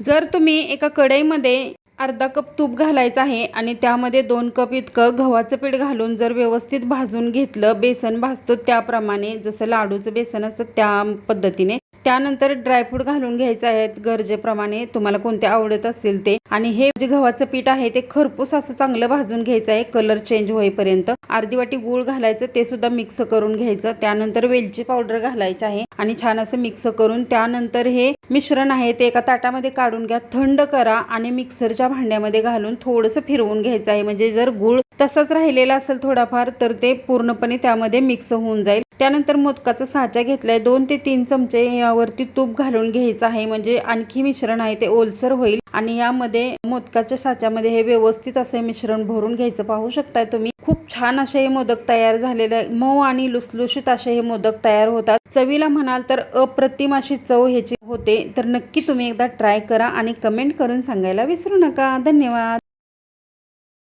जर तुम्ही एका कढईमध्ये अर्धा कप तूप घालायचं आहे आणि त्यामध्ये दोन कप इतकं गव्हाचं पीठ घालून जर व्यवस्थित भाजून घेतलं बेसन भाजतो त्याप्रमाणे जसं लाडूचं बेसन असतं त्या पद्धतीने त्यानंतर ड्रायफ्रूट घालून घ्यायचे आहेत गरजेप्रमाणे. तुम्हाला कोणते आवडत असेल ते. आणि हे जे गव्हाचं पीठ आहे ते खरपूस असं चांगलं भाजून घ्यायचं आहे. कलर चेंज होईपर्यंत. अर्धी वाटी गूळ घालायचं ते सुद्धा मिक्स करून घ्यायचं. त्यानंतर वेलची पावडर घालायची आहे आणि छान असं मिक्स करून त्यानंतर हे मिश्रण आहे ते एका ताटामध्ये काढून घ्या. थंड करा आणि मिक्सरच्या भांड्यामध्ये घालून थोडंसं फिरवून घ्यायचं आहे. म्हणजे जर गूळ तसाच राहिलेला असेल थोडाफार तर ते पूर्णपणे त्यामध्ये मिक्स होऊन जाईल. त्यानंतर मोदकाचा साचा घेतलाय. दोन ते तीन चमचे यावरती तूप घालून घ्यायचं आहे. म्हणजे आणखी मिश्रण आहे ते ओलसर होईल. आणि यामध्ये मोदकाच्या साच्यामध्ये हे व्यवस्थित असे मिश्रण भरून घ्यायचं. पाहू शकताय तुम्ही? खूप छान असे हे मोदक तयार झालेले आहे मऊ आणि लुसलुशीत असे हे मोदक तयार होतात. चवीला म्हणाल तर अप्रतिम अशी चव ह्याची होते. तर नक्की तुम्ही एकदा ट्राय करा आणि कमेंट करून सांगायला विसरू नका. धन्यवाद.